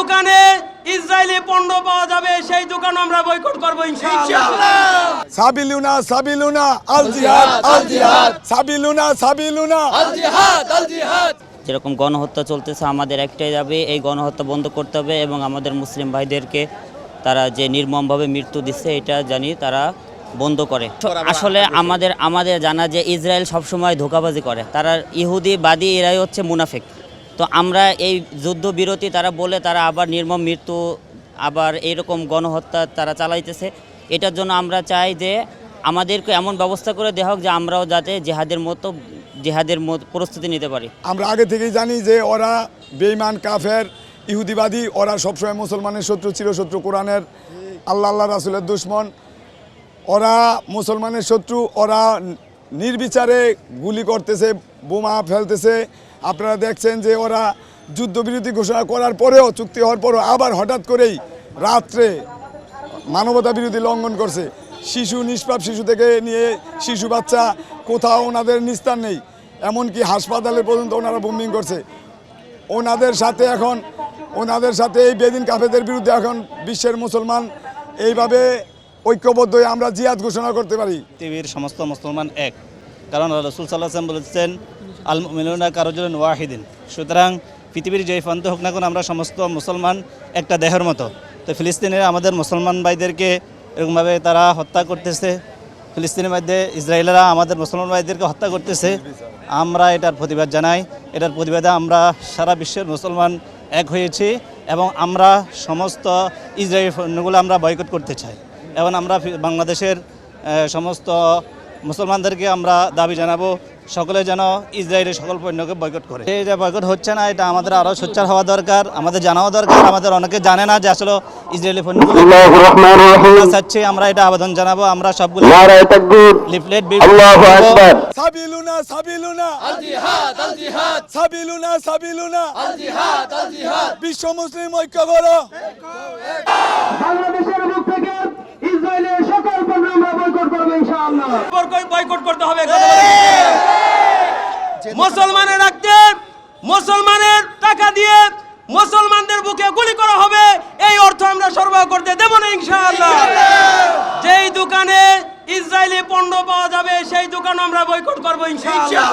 দোকানে ইসরায়েলি পণ্য পাওয়া যাবে সেই দোকান আমরা বয়কট করব সাবিলুনা সাবিলুনা আল জিহাদ। আল জিহাদ। সাবিলুনা সাবিলুনা। যেরকম গণহত্যা চলতেছে আমাদের একটাই দাবি এই গণহত্যা বন্ধ করতে হবে এবং আমাদের মুসলিম ভাইদেরকে তারা যে নির্মমভাবে মৃত্যু দিচ্ছে এটা জানি তারা বন্ধ করে। আসলে আমাদের আমাদের জানা যে ইসরায়েল সবসময় ধোকাবাজি করে। তারা ইহুদি বাদী এরাই হচ্ছে মুনাফিক। তো আমরা এই যুদ্ধবিরতি তারা বলে তারা আবার নির্মম মৃত্যু, আবার এইরকম গণহত্যা তারা চালাইতেছে। এটার জন্য আমরা চাই যে আমাদেরকে এমন ব্যবস্থা করে দেওয়া হোক যে আমরাও যাতে জেহাদের মতো জেহাদের মতো প্রস্তুতি নিতে পারি। আমরা আগে থেকেই জানি যে ওরা বেইমান কাফের, ইহুদিবাদী, ওরা সবসময় মুসলমানের শত্রু, চিরশত্রু কোরআনের আল্লাহ আল্লাহ রাসুলের দুশ্মন। ওরা মুসলমানের শত্রু, ওরা নির্বিচারে গুলি করতেছে, বোমা ফেলতেছে। আপনারা দেখছেন যে ওরা যুদ্ধবিরতি ঘোষণা করার পরেও, চুক্তি হওয়ার পরেও আবার হঠাৎ করেই রাত্রে মানবতা বিরোধী লঙ্ঘন করছে। শিশু, নিষ্পাপ শিশু থেকে নিয়ে শিশু বাচ্চা, কোথাও ওনাদের নিস্তার নেই। এমনকি হাসপাতালে পর্যন্ত ওনারা বুমিং করছে। ওনাদের সাথে এখন, ওনাদের সাথে এই বেদিন কাফেদের বিরুদ্ধে এখন বিশ্বের মুসলমান এইভাবে ঐক্যবদ্ধ হয়ে আমরা জিয়াদ ঘোষণা করতে পারি। পৃথিবীর সমস্ত মুসলমান এক। কারণ রসুল সাল্লাহাম বলেছেন আল মিলুনা কারজুল ওয়াহিদিন। সুতরাং পৃথিবীর যেই প্রান্ত হোক না কেন আমরা সমস্ত মুসলমান একটা দেহের মতো। তো ফিলিস্তিনের আমাদের মুসলমান ভাইদেরকে এরকমভাবে তারা হত্যা করতেছে। ফিলিস্তিনের মধ্যে ইসরায়েলেরা আমাদের মুসলমান ভাইদেরকে হত্যা করতেছে। আমরা এটার প্রতিবাদ জানাই। এটার প্রতিবাদে আমরা সারা বিশ্বের মুসলমান এক হয়েছি এবং আমরা সমস্ত ইসরায়েলি পণ্যগুলো আমরা বয়কট করতে চাই। এবং আমরা বাংলাদেশের সমস্ত মুসলমানদেরকে আমরা দাবি জানাব সকলে যেন ইসরায়েলের সকল পণ্যকে বয়কট করে। এই যে বয়কট হচ্ছে না এটা আমাদের আরও সোচ্চার হওয়া দরকার আমাদের জানাও দরকার আমাদের অনেকে জানে না যে আসলে ইসরায়েলি পণ্যগুলো চাচ্ছি আমরা এটা আবেদন জানাব আমরা সবগুলো লিফলেট সাবিলুনা বিশ্ব মুসলিম ঐক্য করো মুসলমানের রাখতে মুসলমানের টাকা দিয়ে মুসলমানদের বুকে গুলি করা হবে এই অর্থ আমরা সরবরাহ করতে দেব না ইনশাআল্লাহ। যেই দোকানে ইসরায়েলি পণ্য পাওয়া যাবে সেই দোকান আমরা বয়কট করব ইনশাআল্লাহ।